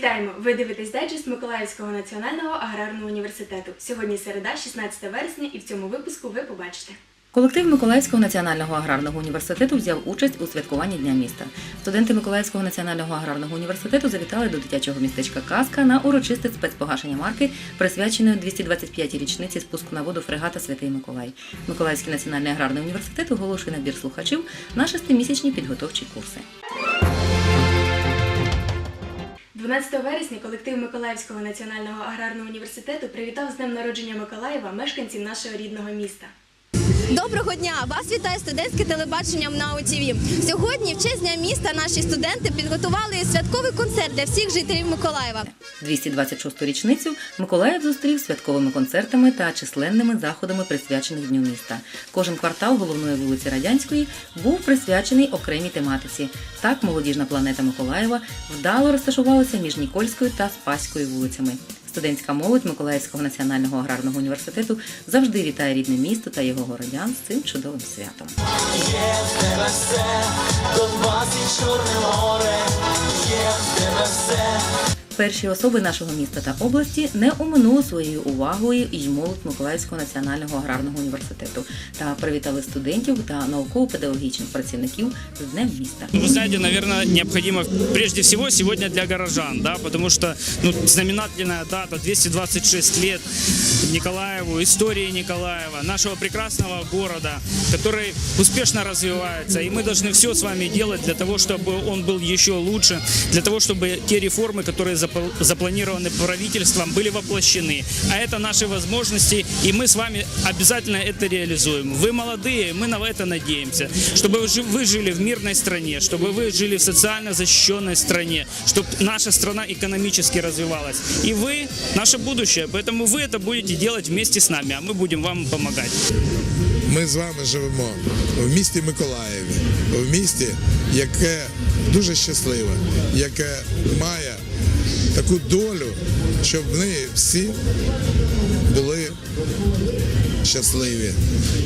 Вітаємо! Ви дивитесь дайджест Миколаївського національного аграрного університету. Сьогодні середа, 16 вересня, і в цьому випуску ви побачите. Колектив Миколаївського національного аграрного університету взяв участь у святкуванні Дня міста. Студенти Миколаївського національного аграрного університету завітали до дитячого містечка Казка на урочисте спецпогашення марки, присвяченої 225-й річниці спуску на воду фрегата Святий Миколай. Миколаївський національний аграрний університет оголошує набір слухачів на шестимісячні підготовчі курси. 12 вересня колектив Миколаївського національного аграрного університету привітав з днем народження Миколаєва мешканців нашого рідного міста. Доброго дня! Вас вітає студентське телебачення в НАУ ТВ. Сьогодні, в честь дня міста, наші студенти підготували святковий концерт для всіх жителів Миколаєва. 226-ту річницю Миколаїв зустрів святковими концертами та численними заходами, присвячених Дню міста. Кожен квартал головної вулиці Радянської був присвячений окремій тематиці. Так, молодіжна планета Миколаєва вдало розташувалася між Нікольською та Спаською вулицями. Студентська молодь Миколаївського національного аграрного університету завжди вітає рідне місто та його городян з цим чудовим святом. Є в тебе все, Донбас і Чорне море, є в тебе все Перші особи нашого міста та області не оминули своєю увагою і молодь Миколаївського національного аграрного університету та привітали студентів та науково-педагогічних працівників з Днем міста. Вы знаете, наверное, необходимо прежде всего сегодня для горожан, да, потому что ну, знаменательная дата, 226 лет Николаеву, истории Николаева, нашего прекрасного города, который успешно развивается, и мы должны все с вами делать для того, чтобы он был еще лучше, для того, чтобы те реформы, которые запл- запланированы правительством, были воплощены. А это наши возможности, и мы с вами обязательно это реализуем. Вы молодые, мы на это надеемся, чтобы вы жи- вы жили в мирной стране, чтобы вы жили в социально защищенной стране, чтобы наша страна экономически развивалась. И вы наше будущее, поэтому вы это будете делать вместе с нами, а мы будем вам помогать. Ми з вами живемо в місті Миколаєві, в місті, яке дуже щасливе, яке має таку долю, щоб вони всі були щасливі.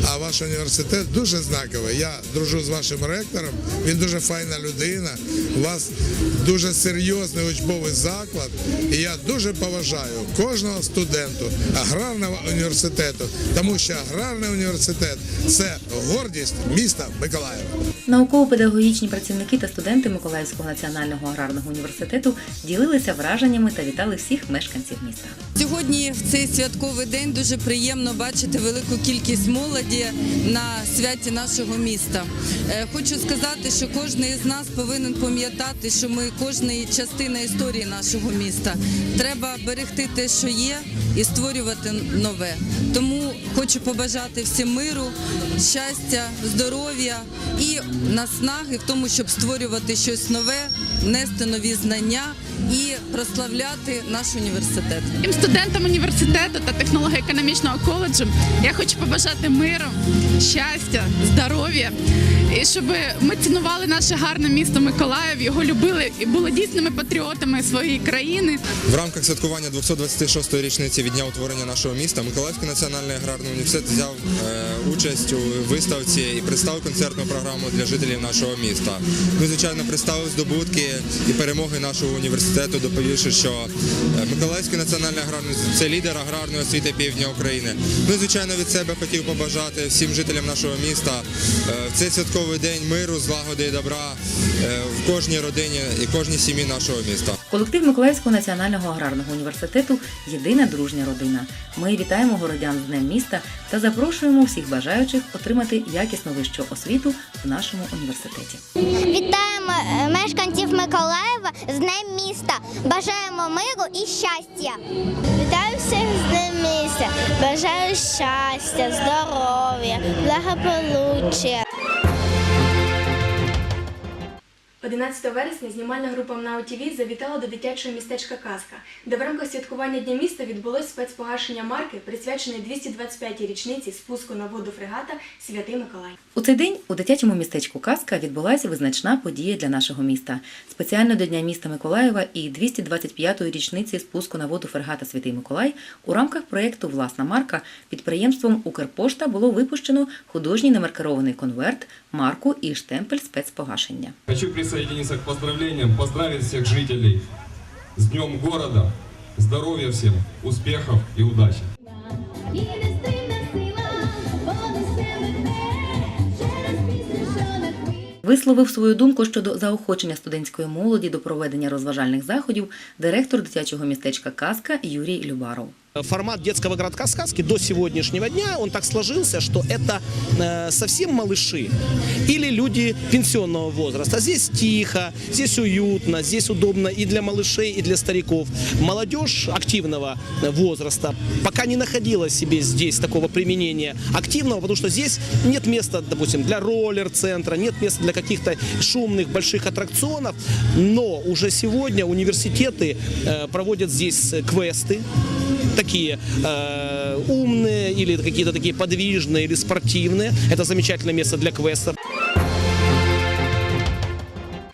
А ваш університет дуже знаковий. Я дружу з вашим ректором, він дуже файна людина. У вас дуже серйозний учбовий заклад. І я дуже поважаю кожного студенту аграрного університету, тому що аграрний університет це гордість міста Миколаєва. Науково-педагогічні працівники та студенти Миколаївського національного аграрного університету ділилися враженнями та вітали всіх мешканців міста. Сьогодні в цей святковий день дуже приємно бачити велику кількість молоді на святі нашого міста. Е, Хочу сказати, що кожен із нас повинен пам'ятати, що ми кожна частина історії нашого міста. Треба берегти те, що є, і створювати нове. Тому хочу побажати всім миру, щастя, здоров'я і наснаги в тому, щоб створювати щось нове, нести нові знання і прославляти наш університет. Тим студентам університету та технолого-економічного коледжу я хочу побажати миру, щастя, здоров'я. І щоб ми цінували наше гарне місто Миколаїв, його любили і були дійсними патріотами своєї країни. В рамках святкування 226-ї річниці від дня утворення нашого міста Миколаївський національний аграрний університет взяв е, участь у виставці і представив концертну програму для жителів нашого міста. Ми, звичайно, представили здобутки і перемоги нашого університету, доповівши, що е, Миколаївський національний аграрний університет – це лідер аграрної освіти півдня України. І, звичайно, від себе хотів побажати всім жителям нашого міста е, в цей святковий день миру, злагоди і добра е, в кожній родині і кожній сім'ї нашого міста. Колектив Миколаївського національного аграрного університету єдина дружня родина. Ми вітаємо городян з Днем міста та запрошуємо всіх бажаючих отримати якісну вищу освіту в нашому університеті. Вітаємо е, мешканців Миколаєва з Днем міста. Бажаємо миру і щастя. Вітаю всіх з Днем міста. Бажаю щастя, здоров'я, благополуччя. 11 вересня знімальна група МНАУ ТВ завітала до дитячого містечка Казка, де в рамках святкування Дня міста відбулось спецпогашення марки, присвяченої 225-й річниці спуску на воду фрегата Святий Миколай. У цей день у дитячому містечку Казка відбулася визначна подія для нашого міста. Спеціально до Дня міста Миколаєва і 225-ї річниці спуску на воду фрегата Святий Миколай у рамках проєкту Власна марка підприємством Укрпошта було випущено художній немаркерований конверт, марку і штемпель спецпогашення. Хочу присоединиться к поздравлениям, поздравить всех жителей С Днем города! Здоровья всем, успехов и удачи! Висловив свою думку щодо заохочення студентської молоді до проведення розважальних заходів директор дитячого містечка Казка Юрій Любаров. Формат детского городка сказки до сегодняшнего дня, он так сложился, что это э, совсем малыши или люди пенсионного возраста. Здесь тихо, здесь уютно, здесь удобно и для малышей, и для стариков. Молодежь активного возраста пока не находила себе здесь такого применения активного, потому что здесь нет места, допустим, для роллер-центра, нет места для каких-то шумных больших аттракционов, но уже сегодня университеты э, проводят здесь квесты, такие э, умные или какие-то такие подвижные или спортивные. Это замечательное место для квестов.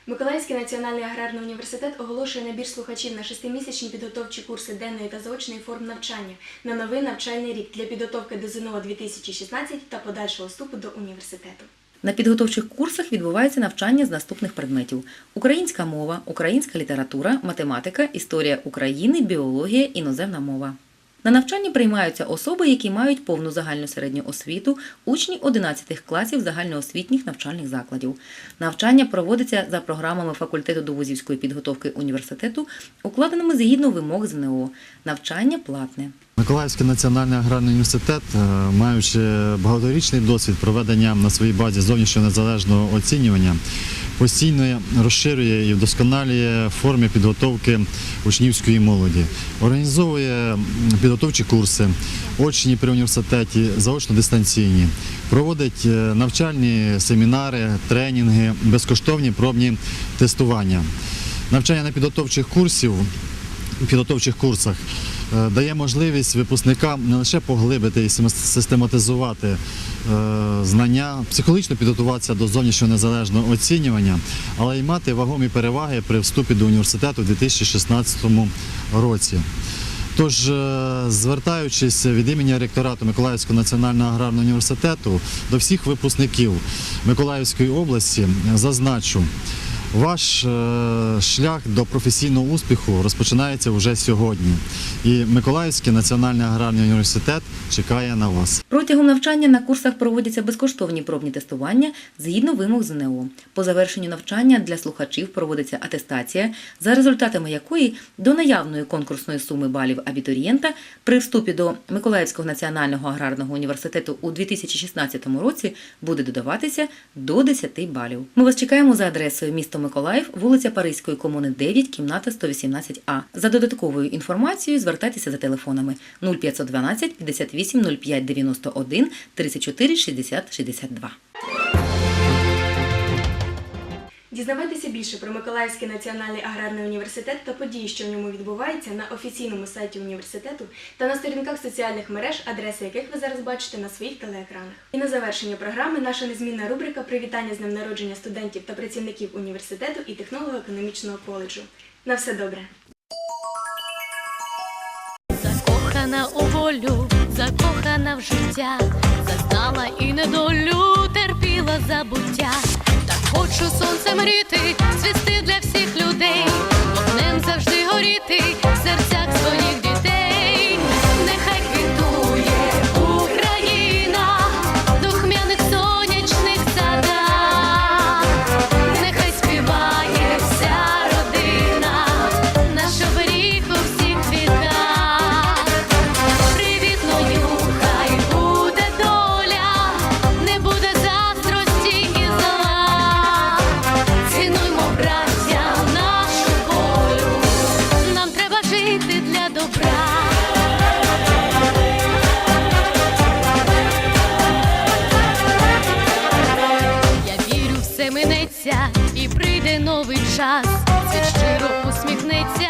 Миколаївський національний аграрний університет оголошує набір слухачів на шестимісячні підготовчі курси денної та заочної форм навчання на новий навчальний рік для підготовки до ЗНО 2016 та подальшого вступу до університету. На підготовчих курсах відбувається навчання з наступних предметів: українська мова, українська література, математика, історія України, біологія, іноземна мова. На навчання приймаються особи, які мають повну загальну середню освіту, учні 11 класів загальноосвітніх навчальних закладів. Навчання проводиться за програмами факультету довузівської підготовки університету, укладеними згідно вимог ЗНО. Навчання платне. Миколаївський національний аграрний університет, е, маючи багаторічний досвід проведення на своїй базі зовнішнього незалежного оцінювання, постійно розширює і вдосконалює форми підготовки учнівської молоді, організовує підготовчі курси, очні при університеті, заочно-дистанційні, проводить е, навчальні семінари, тренінги, безкоштовні пробні тестування. Навчання на підготовчих курсів підготовчих курсах е, дає можливість випускникам не лише поглибити і систематизувати знання, психологічно підготуватися до зовнішнього незалежного оцінювання, але й мати вагомі переваги при вступі до університету у 2016 році. Тож, е, звертаючись від імені ректорату Миколаївського національного аграрного університету до всіх випускників Миколаївської області, зазначу, ваш е, шлях до професійного успіху розпочинається вже сьогодні. І Миколаївський національний аграрний університет чекає на вас. Протягом навчання на курсах проводяться безкоштовні пробні тестування згідно вимог ЗНО. По завершенню навчання для слухачів проводиться атестація, за результатами якої до наявної конкурсної суми балів абітурієнта при вступі до Миколаївського національного аграрного університету у 2016 році буде додаватися до 10 балів. Ми вас чекаємо за адресою місто Миколаїв, вулиця Паризької комуни 9, кімната 118А. За додатковою інформацією звертайтеся за телефонами 0512 58 05 91 34 60 62. Дізнавайтеся більше про Миколаївський національний аграрний університет та події, що в ньому відбуваються на офіційному сайті університету та на сторінках соціальних мереж, адреси яких ви зараз бачите на своїх телеекранах. І на завершення програми наша незмінна рубрика Привітання з днем народження студентів та працівників університету і технолого-економічного коледжу. На все добре! Закохана у волю, закохана в життя, зазнала і недолю, терпіла забуття. Хочу сонцем мріти, свісти для всіх людей, вогнем завжди горіти новий час. Світ щиро усміхнеться.